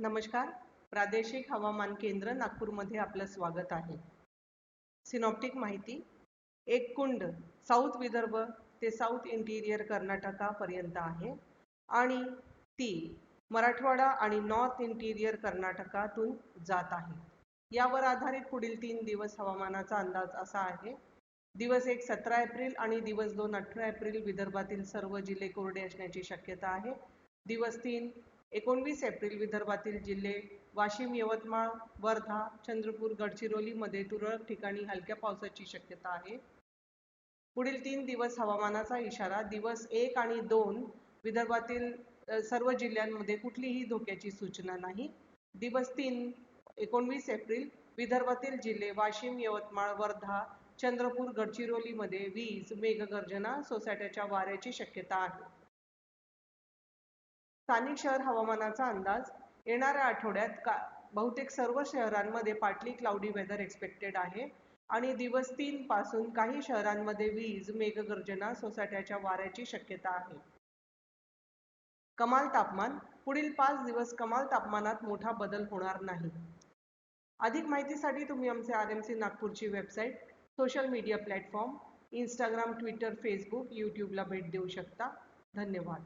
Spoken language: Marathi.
नमस्कार. प्रादेशिक हवामान केंद्र नागपूरमध्ये आपलं स्वागत आहे. सिनॉप्टिक माहिती. एक कुंड साऊथ विदर्भ ते साऊथ इंटिरियर कर्नाटकापर्यंत आहे. आणि ती मराठवाडा आणि नॉर्थ इंटिरियर कर्नाटकातून जात आहे. यावर आधारित पुढील तीन दिवस हवामानाचा अंदाज असा आहे. दिवस एक सतरा एप्रिल आणि दिवस दोन अठरा एप्रिल विदर्भातील सर्व जिल्हे कोरडे असण्याची शक्यता आहे. दिवस तीन एकोणवीस एप्रिल विदर्भातील जिल्हे वाशिम यवतमाळ वर्धा चंद्रपूर गडचिरोलीमध्ये तुरळक ठिकाणी हलक्या पावसाची शक्यता आहे. पुढील तीन दिवस हवामानाचा इशारा दिवस एक आणि दोन विदर्भातील सर्व जिल्ह्यांमध्ये कुठलीही धोक्याची सूचना नाही. दिवस तीन एकोणवीस एप्रिल विदर्भातील जिल्हे वाशिम यवतमाळ वर्धा चंद्रपूर गडचिरोलीमध्ये वीज मेघगर्जना सोसाट्याच्या वाऱ्याची शक्यता आहे. स्थानिक शहर हवामानाचा अंदाज येणाऱ्या आठवड्यात का बहुतेक सर्व शहरांमध्ये पाटली क्लाउडी वेदर एक्सपेक्टेड आहे आणि दिवस तीन पासून काही शहरांमध्ये वीज मेघगर्जना सोसाट्याच्या वाऱ्याची शक्यता आहे. कमाल तापमान पुढील पाच दिवस कमाल तापमानात मोठा बदल होणार नाही. अधिक माहितीसाठी तुम्ही आमचे आर एम सी नागपूरची website social media platform Instagram Twitter Facebook यूट्यूबला भेट देऊ शकता. धन्यवाद.